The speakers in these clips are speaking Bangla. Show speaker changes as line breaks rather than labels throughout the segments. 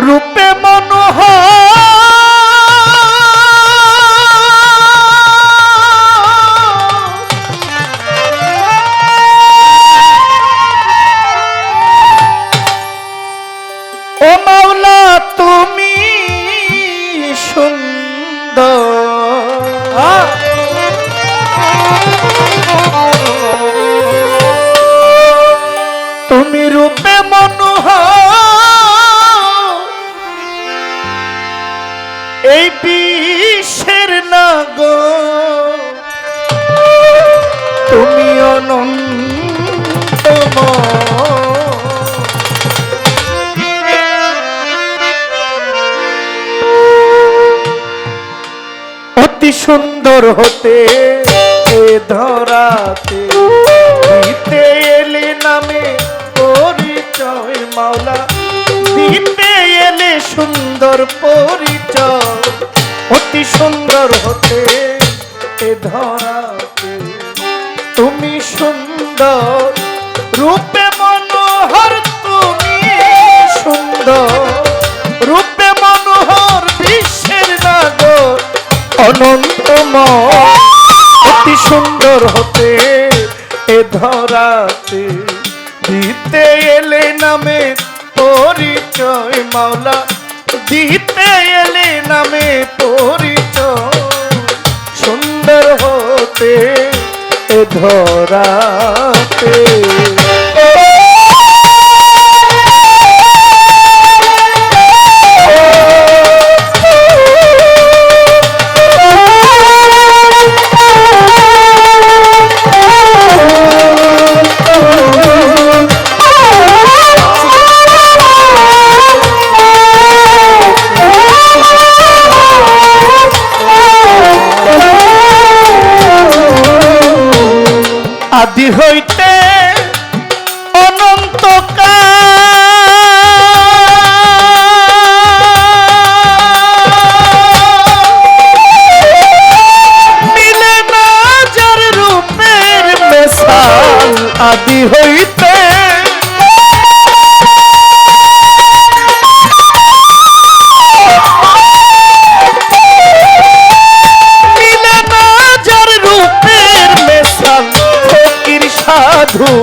रूप অনন্তময় অতি সুন্দর হতে এ ধরাতে ধরাতে আদি হইতে সাধু,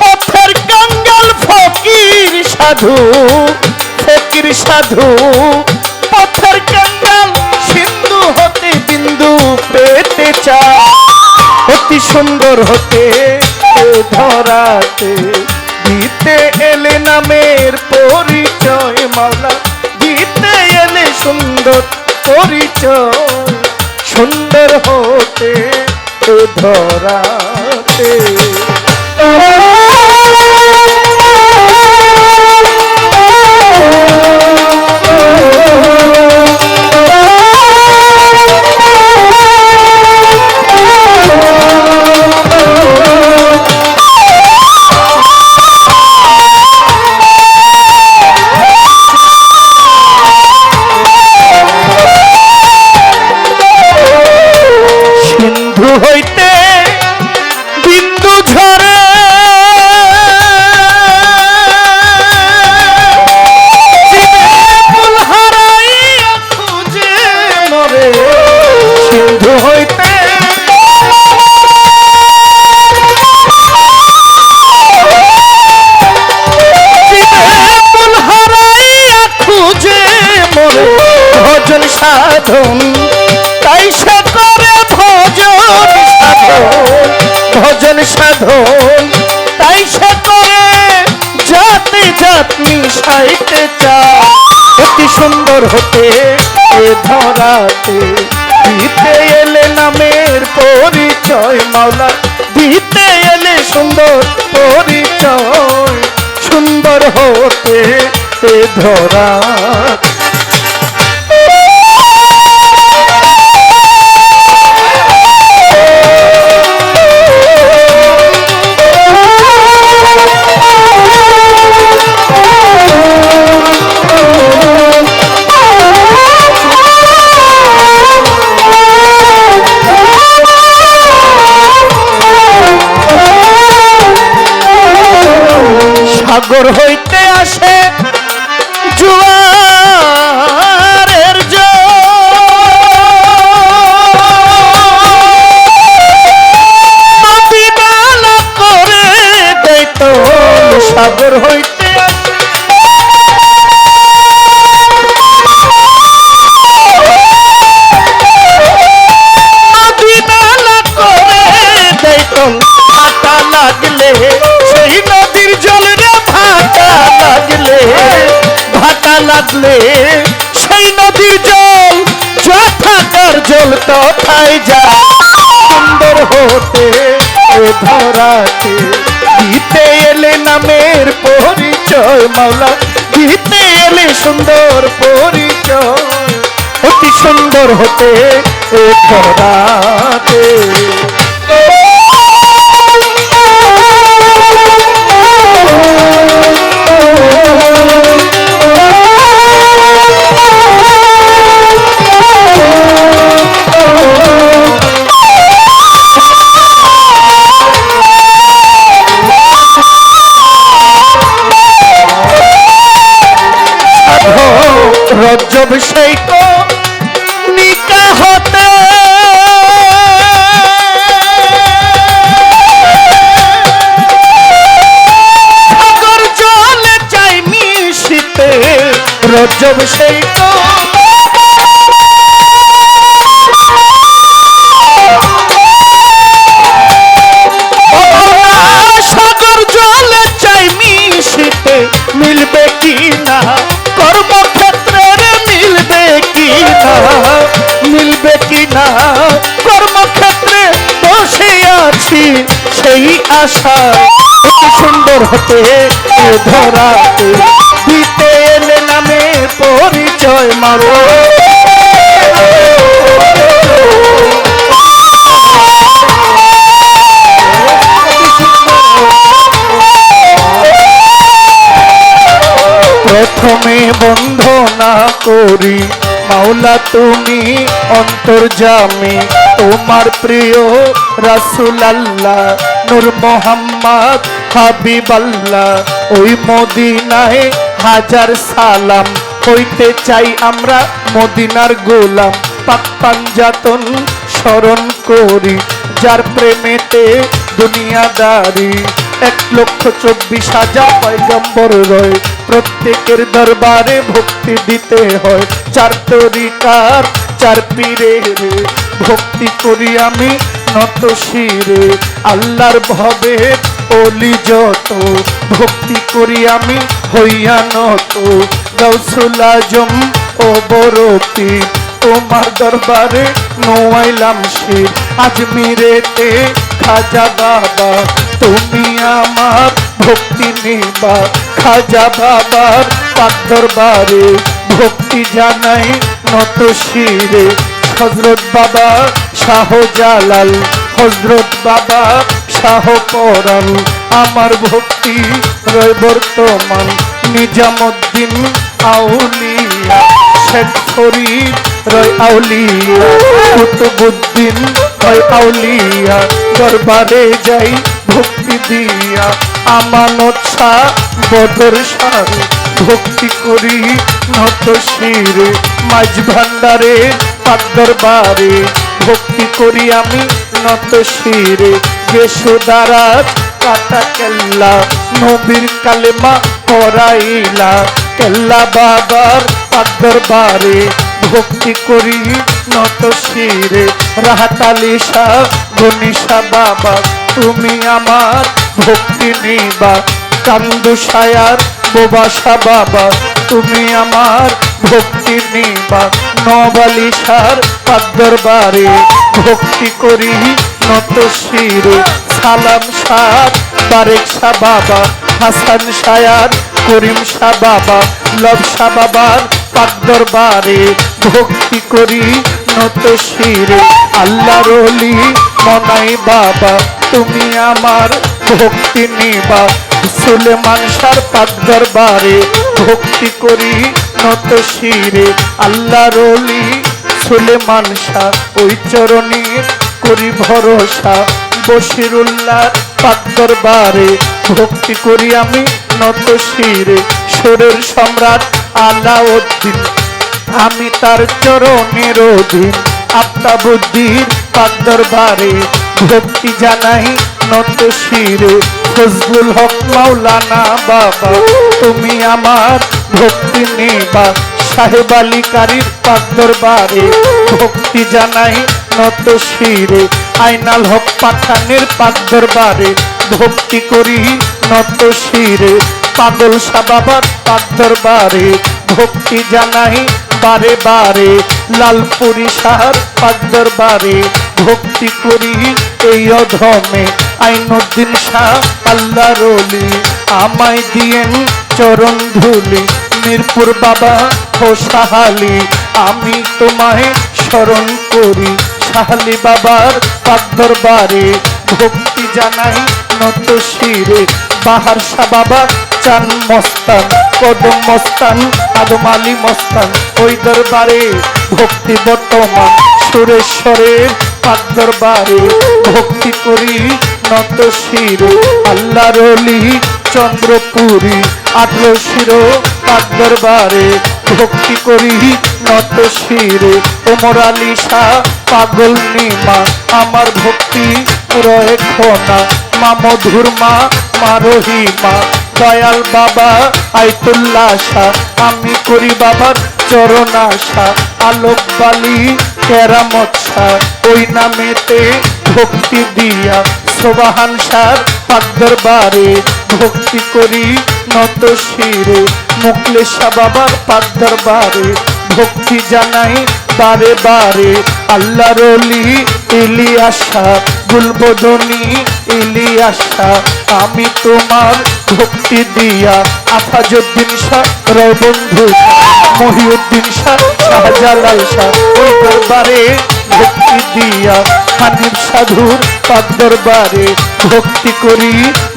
পথের কঙ্গাল ফকির সাধু ফকির সাধু, পথের কঙ্গাল সিন্ধু হতে বিন্দু পেতে চায়। অতি সুন্দর হতে ধরাতে দিতে এলে নামের পরিচয় মাওলা দিতে এলে সুন্দর পরিচয়। সুন্দর হতে ধরাতে Música সাইতে চায়। অতি সুন্দর হতে এ ধরাতে। দিতে এলে নামের পরিচয়, মাওলা, দিতে এলে সুন্দর পরিচয়। সুন্দর হতে এ ধরা তথায় যায়? সুন্দর হতে ধরাতে। দিতে এলে নামের পরিচয়, মাওলা। দিতে এলে সুন্দর পরিচয়। অতি সুন্দর হতে ধরাতে। রজ্জব সেই সাগর জলে চাই মিশিতে, মিলবে কি না কর্মক্ষেত্রের মিলবে কি না মিলবে কি না কর্মক্ষেত্রে বসে আছি সেই আশা সুন্দর হতে ধরাতে, দিতে পরিচয় মারো। প্রথমে বন্ধনা করি, মাওলা তুমি অন্তর্জামী তোমার প্রিয় রাসুল আল্লাহ নূর মোহাম্মদ হাবিবাল্লাহ, ওই মদিনায় হাজার সালাম। হইতে চাই আমরা মদিনার গোলাম। পাক পাঞ্জাতন স্মরণ করি, যার প্রেমেতে দুনিয়াদারি। এক লক্ষ চব্বিশ হাজার পয়গম্বর রয়, প্রত্যেকের দরবারে ভক্তি দিতে হয়। চার তরিকার, চার পীরের ভক্তি করি আমি নত শিরে। আল্লাহর ভবে অলি যত, ভক্তি করি আমি হইয়া নত। গৌসুল আজম ও বরতি, তোমার দরবারে নোয়াইলাম শির। আজমিরেতে খাজা বাবা, তুমি আমার ভক্তি নিবা। খাজা বাবার পাক দরবারে ভক্তি জানাই নত শিরে। হজরত বাবা শাহ জালাল হজরত বাবা শাহ পরাল আমার ভক্তি রয় বর্তমান। নিজামুদ্দিন আউলিয়া, শেখ ফরিদ রয় আউলিয়া, কুতুবুদ্দিন রয় আউলিয়া, দরবারে যাই ভক্তি দিয়া। আমানত শাহ বদর শাহ, ভক্তি করি নত শিরে। মাঝ ভান্ডারে, পাক দরবারে, ভক্তি করি আমি নত শিরে। যশোদারাজ কাটা কেল্লা, নবীর কালেমা পরাইলা কেল্লা বাবার পাক দরবারে ভক্তি করি নত শিরে। রাহাতালি শাহ গনিশা বাবা, তুমি আমার ভক্তি নিবা। কান্দু সায়ার বোবাসা বাবা, তুমি আমার ভক্তি নিবা। নবালিশার পাদ্দরবারে ভক্তি করি নত শিরে, সালাম সাত বারেক শাহ বাবা, হাসান শায়ার করিম শাহ বাবা, লব শাহ বাবার পাদ্দরবারে ভক্তি করি নত শিরে। আল্লাহ রলি মনাই বাবা, তুমি আমার ভক্তি নিবা। সুলেমান সার পাক দরবারে ভক্তি করি নত শিরে। আল্লাহ রলি সুলেমান শাহ ওই চরণে করি ভরসা বসিরুল্লাহ দরবারে। ভক্তি করি আমি নত শিরে সুরের সম্রাট আলাউদ্দিন। আমি তার চরণের অধীন আপনা বুদ্ধির পাক দরবারে। ভক্তি জানাই নত শিরে ফজলুল হক মাওলানা বাবা। তুমি আমার ভক্তি নেবা, সাহেব আলী কারির দরবারে। ভক্তি জানাই নত শিরে, আইনাল হক পাঠানের পাক দরবারে, ভক্তি করি নত শিরে, পাগল সাবাবার পাক দরবারে, ভক্তি জানাই বারে বারে, লালপুরি সাহার পাক দরবারে, ভক্তি করি এই অধমে, আইনুদ্দিন শাহ আল্লাহ রলি আমায় দিয়েন চরণ ধুলি, মিরপুর বাবা ও সাহালি আমি তোমায় স্মরণ করি। সাহালি বাবার পাক দরবারে ভক্তি জানাই নত শিরে। বাহার শাহ বাবা চান মস্তান, কদম মস্তান আদম আলী মস্তান। ওই দরবারে ভক্তি বর্তমান সুরেশ্বরের পাক দরবারে ভক্তি করি নত শিরে আল্লাহ রলি চন্দ্রপুরী। আঠেরো শিরো পাক দরবারে ভক্তি করি নত শিরে। ওমর আলী শাহ পাগল নিমা, আমার ভক্তি রয়ে খোনা। মা মধুর মা মা দয়াল বাবা আইতুল্লাহ শাহ আমি করি বাবার চরণ আশা আলোক বালি, কেরামত ওই নামেতে ভক্তি দিয়া সোবাহান সার পাক বারে ভক্তি করি নত শিরে। মুকলেশা বাবার পাক দরবারে ভক্তি জানাই বারে বারে। আল্লাহ রলি ইলিয়াসা গুলবদনি ইলিয়াসা আমি তোমার ভক্তি দিয়া আফাজুদ্দিন শাহ, রবন্ধু মহিউদ্দিন শাহ, শাহজালাল শাহ, ওই দরবারে ভক্তি দিয়া হানিফ সাধুর পাক দরবারে ভক্তি করি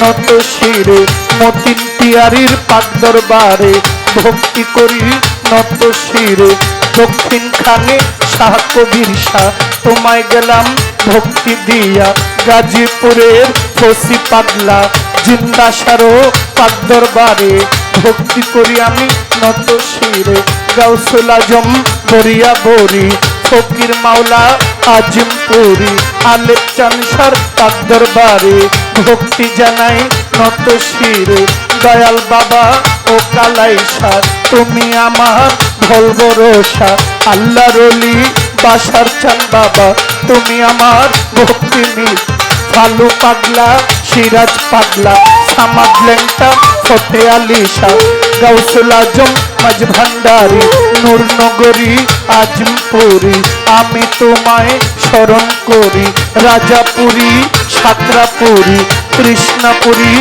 নত শিরে। মতিন তিয়ারির পাক দরবারে ভক্তি করি নত শিরে। দক্ষিণ খানে শাহ কবির শাহ, তোমায় গেলাম ভক্তি দিয়া। গাজীপুরের ফসি পাগলা, জিন্দা সারো পাক দরবারে ভক্তি করি আমি নত শিরে। গাউসুল আজম বরিয়া বরি, ফকির মাওলা আজিমপুরি আলেপ চানসার পাক দরবারে। ভক্তি জানাই নত শিরে, দয়াল বাবা ও কালাই সার, তুমি আমার ভল ভরসা আল্লাহ রলি বাসার চান বাবা, তুমি আমার ভক্তি মিল। ফালু পাগলা, সিরাজ পাগলা, সামাদ লেংটা ফতে আলী শাহ গাউসুল আজম মাঝ ভান্ডারি নূর নগরী, আজমপুরি। আমি তোমায় স্মরণ করি, রাজাপুরী, সাতরাপুরী, কৃষ্ণপুরী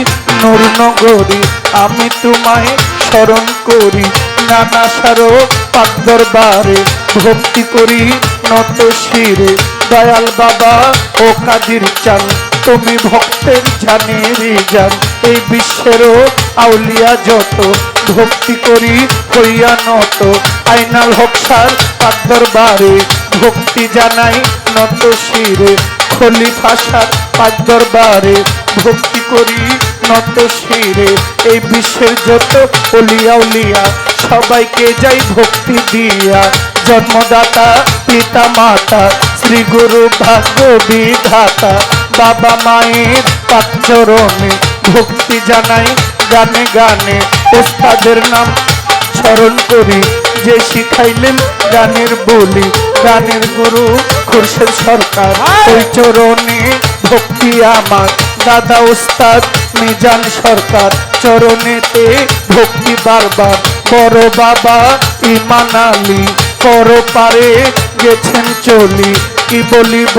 নূরনগরী আমি তোমায় স্মরণ করি, নানা সারো পাক দরবারে ভক্তি করি নত শিরে, দয়াল বাবা ও কাদির চান। তুমি ভক্তের জানেরই জান, এই বিশ্বেরও আউলিয়া যত। ভক্তি করি হইয়া নত। আইনাল হকসার পাক দরবারে। ভক্তি জানাই নত শিরে। খলিফা সার পাক দরবারে। ভক্তি করি নত শিরে। এই বিশ্বের যত অলিয়া উলিয়া, সবাইকে যাই ভক্তি দিয়া। জন্মদাতা, পিতা, মাতা, শ্রী গুরু ভাগ্য বিধাতা, বাবা মায়ের পাচরণে ভক্তি জানাই গানে গানে। ওস্তাদের নাম স্মরণ করি যে শিখাইলেন গানের বলি। গানের গুরু খুরশেদ সরকার। ওই চরণে ভক্তি আমার। দাদা উস্তাদ মিজান সরকার চরণেতে ভক্তি বারবার। বড় বাবা ইমান আলী পর পারে গেছেন চলি। কি বলিব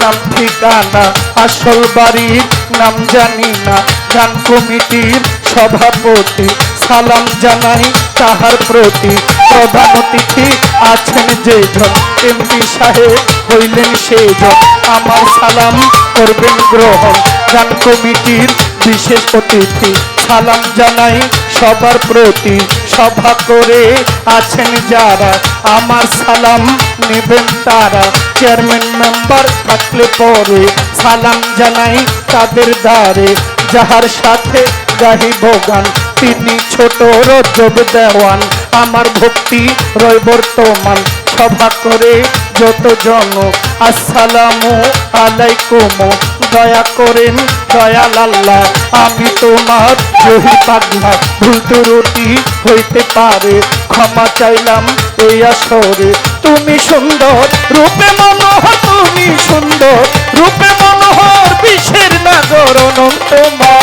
নাম ঠিকানা? আসল বাড়ির নাম জানি না। গান কমিটির সভাপতি, সালাম জানাই তাহার প্রতি। প্রধান অতিথি আছেন যে জন এমপি সাহেব হইলেন সেজন। আমার সালাম করবেন গ্রহণ। গান কমিটির বিশেষ অতিথি, সালাম জানাই সবার প্রতি। সভা করে আছেন যারা, আমার সালাম নেবেন তারা। চেয়ারম্যান মেম্বার থাকলে পরে সালাম জানাই তাদের দ্বারে। যাহার সাথে গাহিব গান তিনি ছোট রজব দেওয়ান। আমার ভক্তি রয় বর্তমান, সভা করে যত জন আসসালামু আলাইকুম, দয়া করেন দয়াল আল্লাহ। আমি তোমার জহি পাগলা, ভুল ত্রুটি হইতে পারে, ক্ষমা চাইলাম এই আসরে। তুমি সুন্দর, রূপে মনোহর, তুমি সুন্দর, রূপে মনোহর, বিশ্বের নাগর অনন্তমা